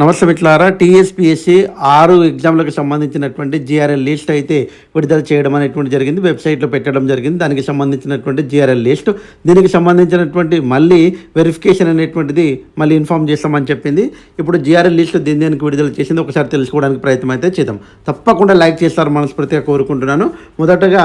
నమస్తే మిట్లారా టీఎస్పిఎస్సీ ఆరు ఎగ్జామ్లకు సంబంధించినటువంటి జిఆర్ఎల్ లిస్ట్ అయితే విడుదల చేయడం అనేటువంటి జరిగింది. వెబ్సైట్లో పెట్టడం జరిగింది. దానికి సంబంధించినటువంటి జిఆర్ఎల్ లిస్ట్ దీనికి సంబంధించినటువంటి మళ్ళీ వెరిఫికేషన్ అనేటువంటిది మళ్ళీ ఇన్ఫామ్ చేస్తామని చెప్పింది. ఇప్పుడు జిఆర్ఎల్ లిస్ట్ దీని దీనికి విడుదల చేసింది. ఒకసారి తెలుసుకోవడానికి ప్రయత్నం అయితే చేద్దాం. తప్పకుండా లైక్ చేస్తారు మనస్ఫూర్తిగా కోరుకుంటున్నాను. మొదటగా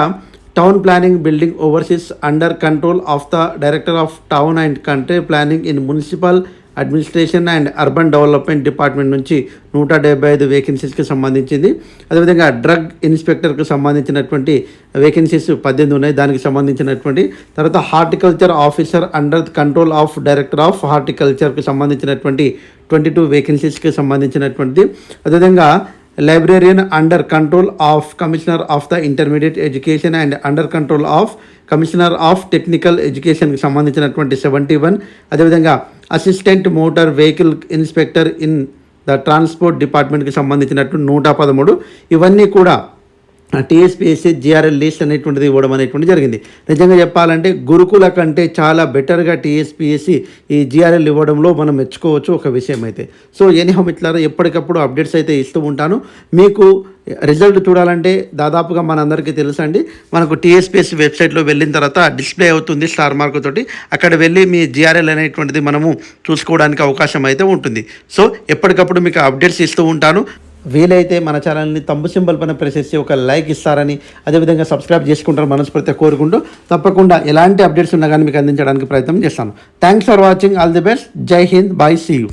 town planning building overseers under control of the director of town and country planning in municipal administration and urban development department నుంచి నూట డెబ్బై ఐదు వేకెన్సీస్కి సంబంధించింది. అదేవిధంగా డ్రగ్ ఇన్స్పెక్టర్కి సంబంధించినటువంటి వేకెన్సీస్ పద్దెనిమిది ఉన్నాయి. దానికి సంబంధించినటువంటి తర్వాత horticulture officer under control of director of హార్టికల్చర్కి సంబంధించినటువంటి ట్వంటీ టూ వేకెన్సీస్కి సంబంధించినటువంటిది. అదేవిధంగా librarian under control of commissioner of the intermediate education and under control of commissioner of technical ఎడ్యుకేషన్కి సంబంధించినటువంటి సెవెంటీ వన్. అదేవిధంగా assistant motor vehicle inspector in the transport డిపార్ట్మెంట్కి సంబంధించినట్టు నూట పదమూడు. ఇవన్నీ కూడా టీఎస్పీఎస్సీ జిఆర్ఎల్ లిస్ట్ అనేటువంటిది ఇవ్వడం అనేటువంటి జరిగింది. నిజంగా చెప్పాలంటే గురుకుల కంటే చాలా బెటర్గా టీఎస్పీఎస్సీ ఈ జిఆర్ఎల్ ఇవ్వడంలో మనం మెచ్చుకోవచ్చు ఒక విషయం అయితే సో ఎనీహో మిట్లారా ఎప్పటికప్పుడు అప్డేట్స్ అయితే ఇస్తూ ఉంటాను. మీకు రిజల్ట్ చూడాలంటే దాదాపుగా మనందరికీ తెలుసు అండి మనకు టీఎస్పీఎస్సీ వెబ్సైట్లో వెళ్ళిన తర్వాత డిస్ప్లే అవుతుంది స్టార్ మార్క్ తోటి. అక్కడ వెళ్ళి మీ జిఆర్ఎల్ అనేటువంటిది మనము చూసుకోవడానికి అవకాశం అయితే ఉంటుంది. సో ఎప్పటికప్పుడు మీకు అప్డేట్స్ ఇస్తూ ఉంటాను. వీలైతే మన ఛానల్ని తమ్ము సింబల్ పైన ప్రెస్ చేసి ఒక లైక్ ఇస్తారని అదేవిధంగా సబ్స్క్రైబ్ చేసుకుంటారు మనస్ఫూర్తిగా కోరుకుంటూ తప్పకుండా ఎలాంటి అప్డేట్స్ ఉన్నా కానీ మీకు అందించడానికి ప్రయత్నం చేస్తాను. Thanks for watching all the best Jai Hind bye see you